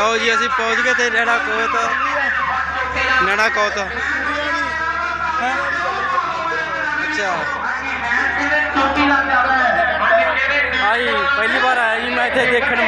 ਲਓ ਜੀ, ਅਸੀਂ ਪਹੁੰਚ ਗਏ ਤੇ ਨੈਣਾ ਕੋਤ। ਨੈਣਾ ਕੋਤ। ਅੱਛਾ। ਆਈ, ਪਹਿਲੀ ਵਾਰ ਆਇਆ ਜੀ, ਮੈਂ ਇੱਥੇ ਦੇਖਣ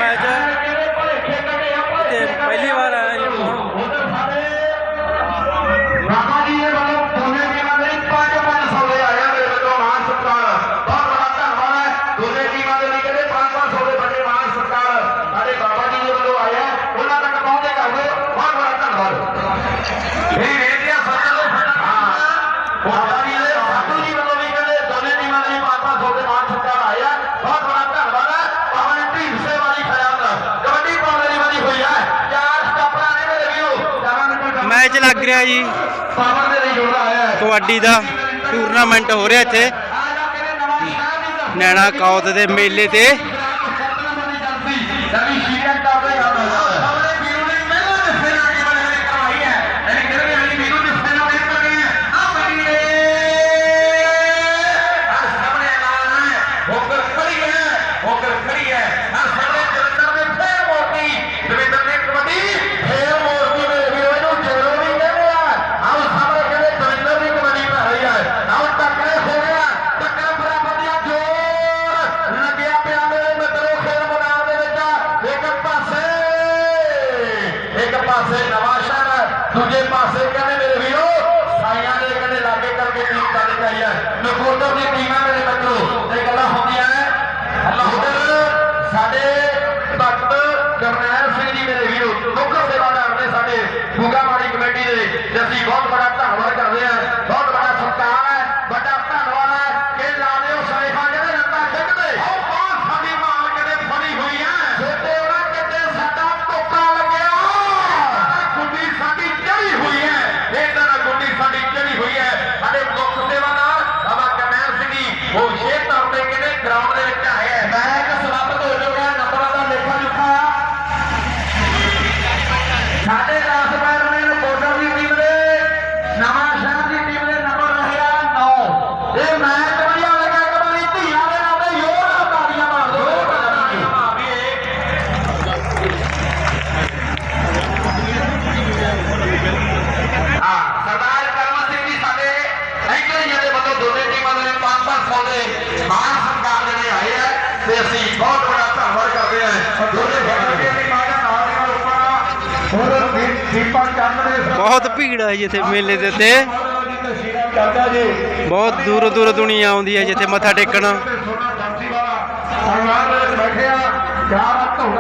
ਲੱਗ ਰਿਹਾ ਜੀ। ਕਬੱਡੀ ਦਾ ਟੂਰਨਾਮੈਂਟ ਹੋ ਰਿਹਾ ਇੱਥੇ। ਨੈਣਾ ਕੌਤ ਦੇ ਮੇਲੇ ਤੇ। দুকে পাশে এখানে ਇੱਥੋਂ ਦੇ ਮਾਨ ਸਤਿਕਾਰ ਜਿਹੜੇ ਆਏ ਆ ਤੇ ਅਸੀਂ ਬਹੁਤ ਬੜਾ ਧੰਨਵਾਦ ਕਰਦੇ ਆ। ਦੋਨੇ ਫੈਕਟਰੀ ਦੀ ਮਾਨ ਨਾਲ ਨਾਲ ਉੱਪਰ ਹੋਰ ਦੀਪਾ ਚੰਦ ਦੇ ਬਹੁਤ ਭੀੜ ਹੈ ਜਿੱਥੇ ਮੇਲੇ ਦੇ ਤੇ ਬਹੁਤ ਦੂਰੋਂ ਦੂਰੋਂ ਦੁਨੀਆ ਆਉਂਦੀ ਹੈ ਜਿੱਥੇ ਮੱਥਾ ਟੇਕਣ।